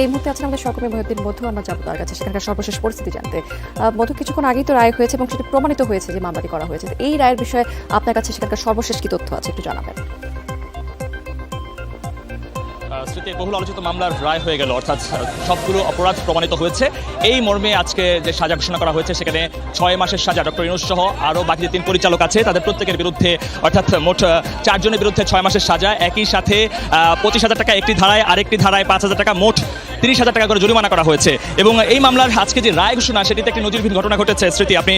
এই মুহূর্তে আছেন আমাদের সহকর্মী মহিউদ্দিন মধু, আমরা যাব তার কাছে। সেখানকার সর্বশেষ পরিস্থিতি জানতে। মধু, কিছুক্ষণ আগেই তো রায় হয়েছে এবং সেটা প্রমাণিত হয়েছে যে মামলাটি করা হয়েছে। এই রায়ের বিষয়ে আপনার কাছে সেখানকার সর্বশেষ কি তথ্য আছে একটু জানাবেন। স্মৃতি বহুল আলোচিত মামলার রায় হয়ে গেল, অর্থাৎ সবগুলো অপরাধ প্রমাণিত হয়েছে। এই মর্মে আজকে যে সাজা ঘোষণা করা হয়েছে, সেখানে ছয় মাসের সাজা ডক্টর ইনুস সহ আরও বাকি যে তিন পরিচালক আছে। তাদের প্রত্যেকের বিরুদ্ধে, অর্থাৎ, মোট চারজনের বিরুদ্ধে ছয় মাসের সাজা। একই সাথে পঁচিশ হাজার টাকা একটি ধারায়, আরেকটি ধারায় পাঁচ হাজার টাকা। মোট তিরিশ হাজার টাকা করে জরিমানা করা হয়েছে। এবং এই মামলার আজকে যে রায় ঘোষণা, সেটিতে একটি নজিরবিহীন ঘটনা ঘটেছে। স্মৃতি, আপনি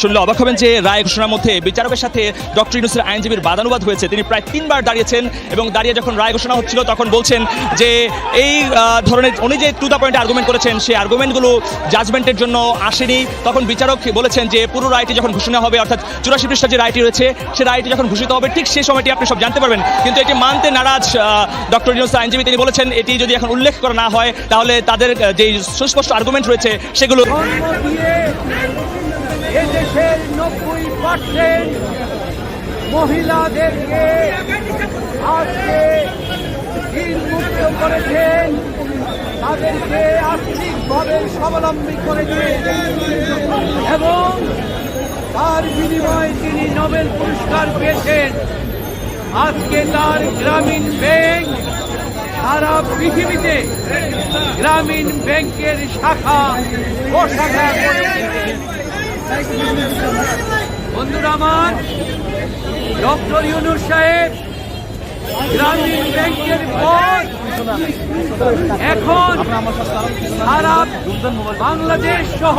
শুনলে অবাক হবেন যে রায় ঘোষণার মধ্যে বিচারকের সাথে ডক্টর ইনুসের আইনজীবীর বাদানুবাদ হয়েছে। তিনি প্রায় তিনবার দাঁড়িয়েছেন এবং দাঁড়িয়ে যখন রায় ঘোষণা হচ্ছিল, তখন বলছেন যে এই ধরনের উনি যে টু দ্য পয়েন্টে আর্গুমেন্ট করেছেন, সেই আর্গুমেন্টগুলো জাজমেন্টের জন্য আসেনি। তখন বিচারক বলেছেন যে পুরো রায়টি যখন ঘোষণা হবে, অর্থাৎ চুরাশি পৃষ্ঠা যে রায়টি রয়েছে, সে রায়টি যখন ঘোষিত হবে, ঠিক সেই সময়টি আপনি সব জানতে পারবেন। কিন্তু এটি মানতে নারাজ ডক্টর ইউনুস আইনজীবী। তিনি বলেছেন, এটি যদি এখন উল্লেখ করা না হয় তাহলে তাদের যে সুস্পষ্ট আর্গুমেন্ট রয়েছে, সেগুলো নব্বই মহিলাদেরকে আজকে মুক্ত করেছেন। তাদেরকে আর্থিকভাবে স্বাবলম্বী করেছেন। এবং তার বিনিময়ে তিনি নোবেল পুরস্কার পেয়েছেন। আজকে তার গ্রামীণ ব্যাংক সারা পৃথিবীতে গ্রামীণ ব্যাংকের শাখা ও শাখা বন্ধুরা আমার, ডক্টর ইউনুস সাহেব গ্রামীণ ব্যাংকের পর এখন সারা বাংলাদেশ সহ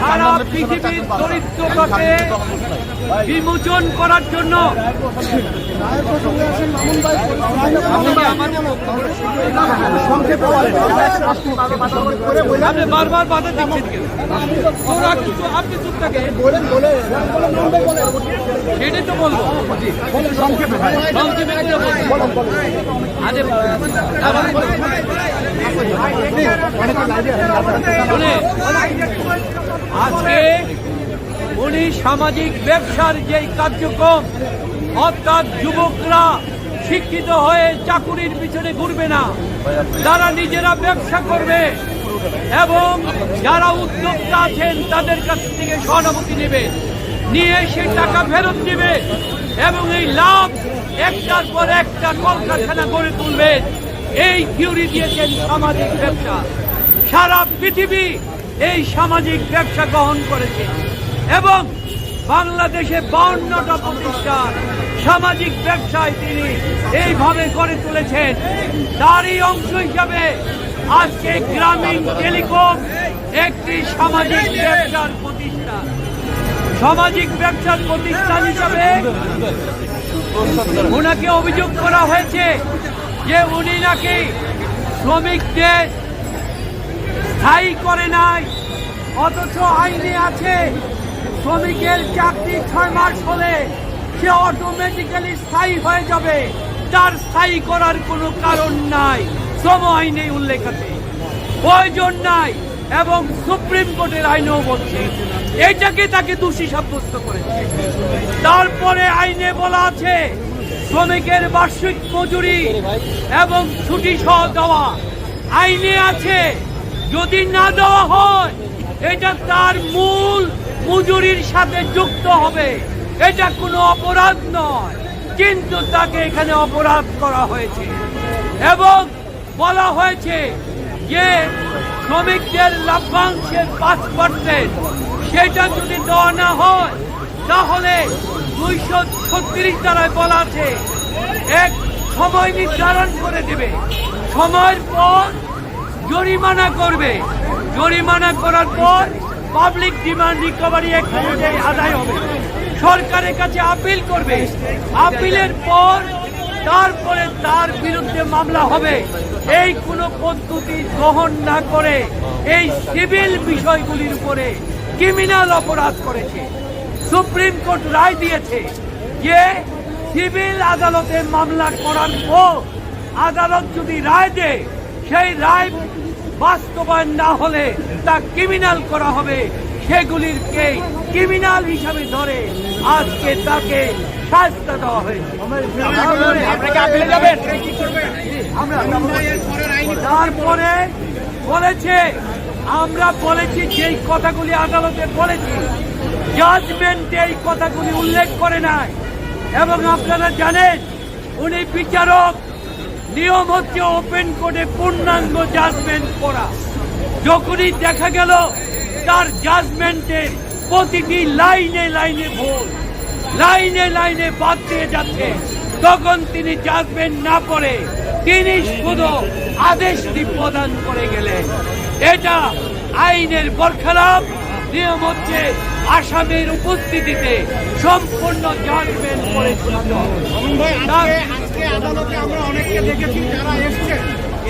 সারা পৃথিবীর দরিদ্রতাকে বিমোচন করার জন্য। আপনি বারবার বাধা দিচ্ছেন আপনি চুপ থাকে সেটাই তো বলব। আরে আজকে উনি সামাজিক ব্যবসার যেই কার্যক্রম, অর্থাৎ যুবকরা শিক্ষিত হয়ে চাকুরির পিছনে ঘুরবে না তারা নিজেরা ব্যবসা করবে এবং যারা উদ্যোক্তা আছেন, তাদের কাছ থেকে সহানুভূতি নেবে। নিয়ে সে টাকা ফেরত দিবে এবং এই লাভ একটার পর একটা কলকারখানা গড়ে তুলবে। এই থিওরি দিয়েছেন সামাজিক ব্যবসা। সারা পৃথিবী এই সামাজিক ব্যবসা গ্রহণ করেছে এবং বাংলাদেশে বাউন্নটা প্রতিষ্ঠান সামাজিক ব্যবসায় তিনি এইভাবে গড়ে তুলেছেন। তারই অংশ হিসাবে আজকে গ্রামীণ টেলিকম একটি সামাজিক ব্যবসার প্রতিষ্ঠান সামাজিক ব্যবসার প্রতিষ্ঠান হিসাবে ওনাকে অভিযোগ করা হয়েছে যে উনি নাকি শ্রমিকদের স্থায়ী করে নাই, অথচ আইনে আছে শ্রমিকের চাকরি ছয় মাস হলে সে অটোমেটিক্যালি স্থায়ী হয়ে যাবে। তার স্থায়ী করার কোনো কারণ নাই। শ্রম আইনে উল্লেখ আছে। প্রয়োজন নাই। এবং সুপ্রিম কোর্টের আইনেও বলছে এটাকে তাকে দোষী সাব্যস্ত করেছে? তারপরে আইনে বলা আছে, শ্রমিকের বার্ষিক মজুরি এবং ছুটি সহ দেওয়া। আইনে আছে, যদি না দেওয়া হয়, এটা তার মূল মজুরির সাথে যুক্ত হবে। এটা কোনো অপরাধ নয়, কিন্তু তাকে এখানে অপরাধ করা হয়েছে। এবং বলা হয়েছে যে শ্রমিকদের লভ্যাংশের পাঁচ পার্সেন্ট সেটা যদি দেওয়া না হয়, তাহলে দুইশো ছত্রিশ দ্বারায় বলা আছে, এক সময় নির্ধারণ করে দেবে। সময়ের পর জরিমানা করবে। জরিমানা করার পর পাবলিক ডিমান্ড রিকভারি অনুযায়ী আদায় হবে। সরকারের কাছে আপিল করবে। আপিলের পর তারপরে তার বিরুদ্ধে মামলা হবে। এই কোনো পদ্ধতি গ্রহণ না করে এই সিভিল বিষয়গুলির উপরে ক্রিমিনাল অপরাধ করেছে। সুপ্রিম কোর্ট রায় দিয়েছে যে সিভিল আদালতে মামলা করার পর আদালত যদি রায় দেয়, সেই রায় বাস্তবায়ন না হলে তা ক্রিমিনাল করা হবে। সেগুলিরকে ক্রিমিনাল হিসাবে ধরে আজকে তাকে শাস্তা দেওয়া হয়েছে। তারপরে বলেছে আমরা বলেছি যেই কথাগুলি আদালতে বলেছি জাজমেন্টে এই কথাগুলি উল্লেখ করে নাই। এবং আপনারা জানেন উনি বিচারক নিয়ম হচ্ছে ওপেন কোর্টে পূর্ণাঙ্গ জাজমেন্ট করা। যখনই দেখা গেল তার জাজমেন্টের প্রতিটি লাইনে লাইনে ভুল লাইনে লাইনে বাদ দিয়ে যাচ্ছে। তখন তিনি জাজমেন্ট না করে তিনি শুধু আদেশটি প্রদান করে গেলেন। এটা আইনের বরখেলাপ নিয়ম হচ্ছে আসামের উপস্থিতিতে সম্পূর্ণ জাজমেন্ট করে আজকে আজকে আদালতে আমরা অনেককে দেখেছি যারা এসছে।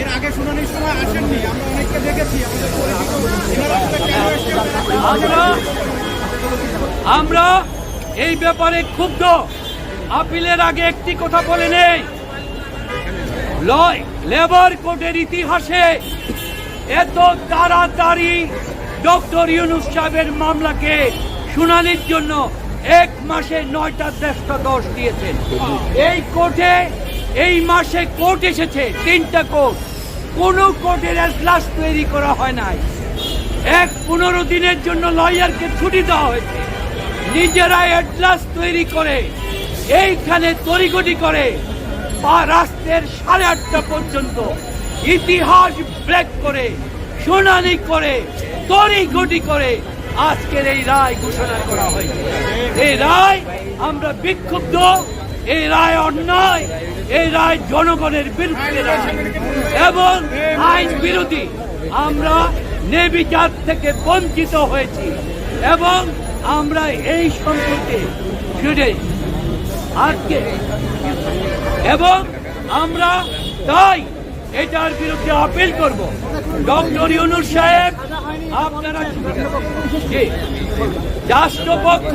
এর আগে শুনানির সময় আসেননি আমরা অনেককে দেখেছি। আমাদের আমরা এই ব্যাপারে ক্ষুব্ধ। আপিলের আগে একটি কথা বলে নেই। লেবার কোর্টের ইতিহাসে এত তাড়াতাড়ি ডক্টর ইউনুস সাহেবের মামলাকে শুনানির জন্য এক মাসে নয়টা দেশটা দশ দিয়েছেন। এই কোর্টে, এই মাসে কোর্ট এসেছে তিনটা কোর্ট। কোনো কোর্টের এজলাস তৈরি করা হয় নাই। এক পনেরো দিনের জন্য লয়ারকে ছুটি দেওয়া হয়েছে। নিজেরা এডলাস তৈরি করে, এইখানে তড়িগড়ি করে, বা রাষ্ট্রের সাড়ে আটটা পর্যন্ত ইতিহাস ব্রেক করে, শুনানি করে, তড়িঘড়ি করে আজকের এই রায় ঘোষণা করা হয়েছে। এই রায় আমরা বিক্ষুব্ধ, এই রায় অন্যায়, এই রায় জনগণের বিরুদ্ধে এবং আইন বিরোধী, আমরা নেবিচার থেকে বঞ্চিত হয়েছি। এবং আমরা এই সম্পর্কে ফিরে আজকে এবং আমরা তাই এটার বিরুদ্ধে আপিল করব। ডক্টর ইউনুস সাহেব, আপনারা রাষ্ট্রপক্ষ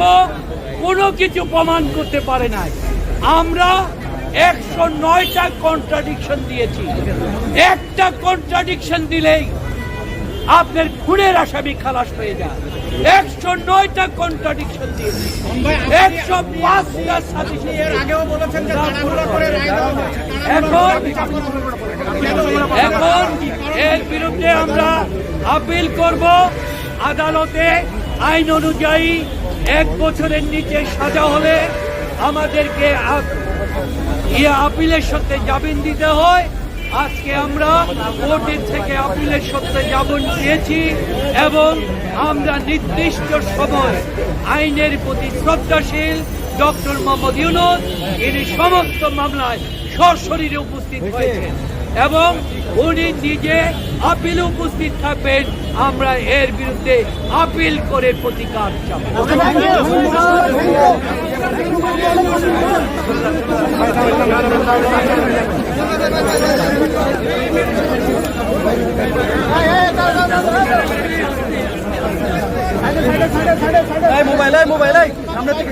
কোনো কিছু প্রমাণ করতে পারে নাই। আমরা একশো নয়টা কন্ট্রাডিকশন দিয়েছি। একটা কন্ট্রাডিকশন দিলেই আপনার খুনের আসামি খালাস হয়ে যায়। একশো নয়টা কন্ট্রাডিকশন দিয়েছি। একশো পাঁচটা এখন এখন এর বিরুদ্ধে আমরা আপিল করব। আদালতে আইন অনুযায়ী এক বছরের নিচে সাজা হলে আমাদেরকে ইয়ে আপিলের সাথে জামিন দিতে হয়। আজকে আমরা কোর্টের থেকে আপিলের সত্ত্বে যাবন দিয়েছি এবং আমরা নির্দিষ্ট সময় আইনের প্রতি শ্রদ্ধাশীল ডক্টর মোহাম্মদ ইউনুস, ইনি সমস্ত মামলায় সশরীরে উপস্থিত হয়েছেন। এবং উনি নিজে আপিল উপস্থিত থাকবেন। আমরা এর বিরুদ্ধে আপিল করে প্রতিকার চাবো। মোবাইল মোবাইল সামনে থেকে